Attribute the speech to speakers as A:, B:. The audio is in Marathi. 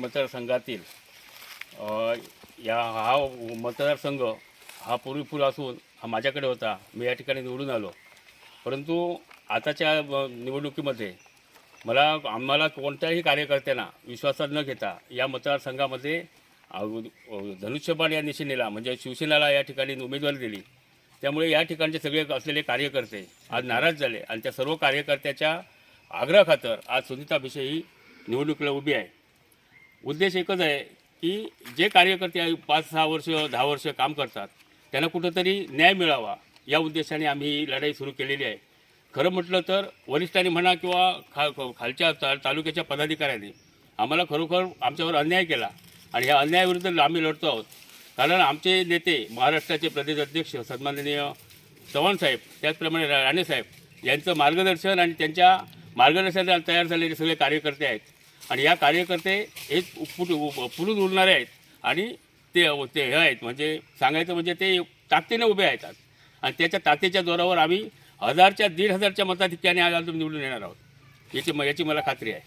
A: मतदारसंघातील या हा मतदारसंघ हा पूर्वीपूर असून हा माझ्याकडे होता. मी या ठिकाणी निवडून आलो. परंतु आताच्या निवडणुकीमध्ये मला आम्हाला कोणत्याही कार्यकर्त्यांना विश्वासात न घेता या मतदारसंघामध्ये धनुष्यबाण या निशेनेला म्हणजे शिवसेनेला या ठिकाणी उमेदवारी दिली. त्यामुळे या ठिकाणचे सगळे असलेले कार्यकर्ते आज नाराज झाले आणि त्या सर्व कार्यकर्त्याच्या आग्रहाखातर आज सुनीता भिसे ही निवडणुकीला उभी आहे. उद्देश एकच आहे की जे कार्यकर्ते आहे, पाच सहा वर्ष दहा वर्ष काम करतात त्यांना कुठंतरी न्याय मिळावा. या उद्देशाने आम्ही ही लढाई सुरू केलेली आहे. खरं म्हटलं तर वरिष्ठांनी म्हणा किंवा खा खालच्या ता तालुक्याच्या पदाधिकाऱ्यांनी आम्हाला खरोखर आमच्यावर अन्याय केला आणि ह्या अन्यायाविरुद्ध आम्ही लढतो आहोत. कारण आमचे नेते महाराष्ट्राचे प्रदेश अध्यक्ष सन्माननीय चव्हाण साहेब त्याचप्रमाणे राणेसाहेब यांचं मार्गदर्शन आणि त्यांच्या मार्गदर्शनाला तयार झालेले सगळे कार्यकर्ते आहेत. आणि या कार्यकर्ते हे फुट फुलून उरणारे आहेत. आणि ते ते हे आहेत म्हणजे सांगायचं म्हणजे ते ताकदीने उभे आहेत आणि त्याच्या ताकदीच्या जोरावर आम्ही हजारच्या दीड हजारच्या मताधिक्याने आज निवडून येणार आहोत. याची म- याची मला खात्री आहे.